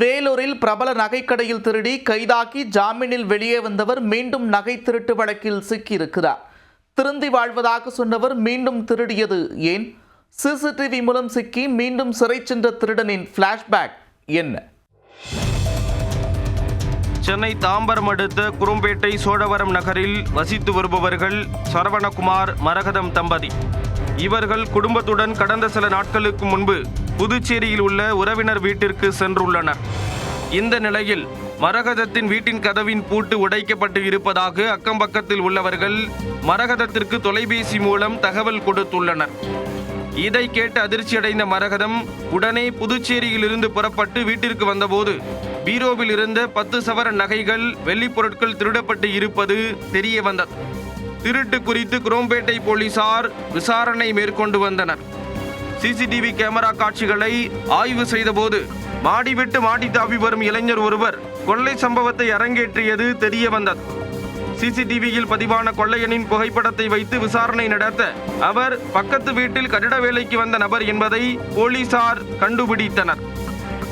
வேலூரில் பிரபல நகைக்கடையில் திருடி கைதாக்கி ஜாமீனில் வெளியே வந்தவர் மீண்டும் நகை திருட்டு வழக்கில் சிக்கியிருக்கிறார். திருந்தி வாழ்வதாக சொன்னவர் மீண்டும் திருடியது ஏன்? சிசிடிவி மூலம் சிக்கி மீண்டும் சிறை சென்ற திருடனின் ஃப்ளாஷ்பேக் என்ன? சென்னை தாம்பரம் அடுத்த குரும்பேட்டை சோழவரம் நகரில் வசித்து வருபவர்கள் சரவணகுமார் மரகதம் தம்பதி. இவர்கள் குடும்பத்துடன் கடந்த சில நாட்களுக்கு முன்பு புதுச்சேரியில் உள்ள உறவினர் வீட்டிற்கு சென்றுள்ளனர். இந்த நிலையில் மரகதத்தின் வீட்டின் கதவின் பூட்டு உடைக்கப்பட்டு இருப்பதாக அக்கம்பக்கத்தில் உள்ளவர்கள் மரகதத்திற்கு தொலைபேசி மூலம் தகவல் கொடுத்துள்ளனர். இதை கேட்டு அதிர்ச்சியடைந்த மரகதம் உடனே புதுச்சேரியிலிருந்து புறப்பட்டு வீட்டிற்கு வந்தபோது பீரோவில் இருந்த பத்து சவர நகைகள் வெள்ளிப் பொருட்கள் திருடப்பட்டு இருப்பது தெரிய வந்தது. திருட்டு குறித்து குரோம்பேட்டை போலீசார் விசாரணை மேற்கொண்டு வந்தனர். சிசிடிவி கேமரா காட்சிகளை ஆய்வு செய்தபோது மாடி விட்டு மாடி தாவி வரும் இளைஞர் ஒருவர் கொள்ளை சம்பவத்தை அரங்கேற்றியது தெரிய வந்தது சிசிடிவியில் பதிவான கொள்ளையனின் புகைப்படத்தை வைத்து விசாரணை நடத்த அவர் பக்கத்து வீட்டில் கட்டிட வேலைக்கு வந்த நபர் என்பதை போலீசார் கண்டுபிடித்தனர்.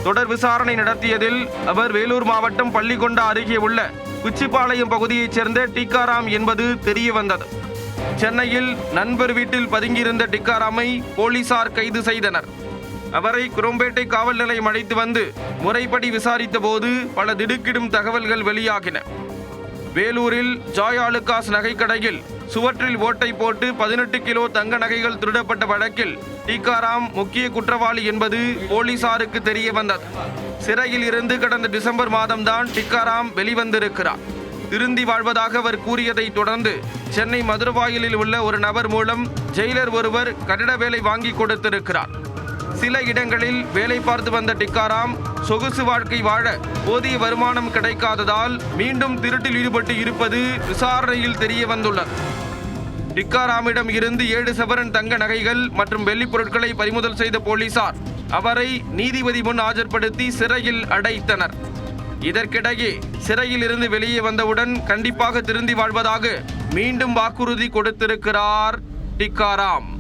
தொடர் விசாரணை நடத்தியதில் அவர் வேலூர் மாவட்டம் பள்ளிகொண்டா அருகே உள்ள குச்சிப்பாளையம் பகுதியைச் சேர்ந்த டீக்காராம் என்பது தெரிய வந்தது சென்னையில் நண்பர் வீட்டில் பதுங்கியிருந்த டிக்காராமை போலீசார் கைது செய்தனர். அவரை குரம்பேட்டை காவல் நிலையம் அழைத்து வந்து முறைப்படி விசாரித்த போது பல திடுக்கிடும் தகவல்கள் வெளியாகின. வேலூரில் ஜாய் ஆலுகாஸ் நகைக்கடையில் சுவற்றில் ஓட்டை போட்டு பதினெட்டு கிலோ தங்க நகைகள் திருடப்பட்ட வழக்கில் டீகாராம் முக்கிய குற்றவாளி என்பது போலீசாருக்கு தெரிய வந்தது. சிறையில் இருந்து கடந்த டிசம்பர் மாதம்தான் டிக்காராம் வெளிவந்திருக்கிறார். திருந்தி வாழ்வதாக அவர் கூறியதை தொடர்ந்து சென்னை மதுரவாயிலில் உள்ள ஒரு நபர் மூலம் ஜெயிலர் ஒருவர் கட்டிட வேலை வாங்கி கொடுத்திருக்கிறார். சில இடங்களில் வேலை பார்த்து வந்த டிக்காராம் சொகுசு வாழ்க்கை வாழ போதிய வருமானம் கிடைக்காததால் மீண்டும் திருட்டில் ஈடுபட்டு இருப்பது விசாரணையில் தெரிய வந்துள்ளது. டிக்காராமிடம் இருந்து ஏழு சவரன் தங்க நகைகள் மற்றும் வெள்ளிப் பொருட்களை பறிமுதல் செய்த போலீசார் அவரை நீதிபதி முன் ஆஜர்படுத்தி சிறையில் அடைத்தனர். இதற்கிடையே சிறையில் இருந்து வெளியே வந்தவுடன் கண்டிப்பாக திருந்தி வாழ்வதாக மீண்டும் வாக்குறுதி கொடுத்திருக்கிறார் டிக்காராம்.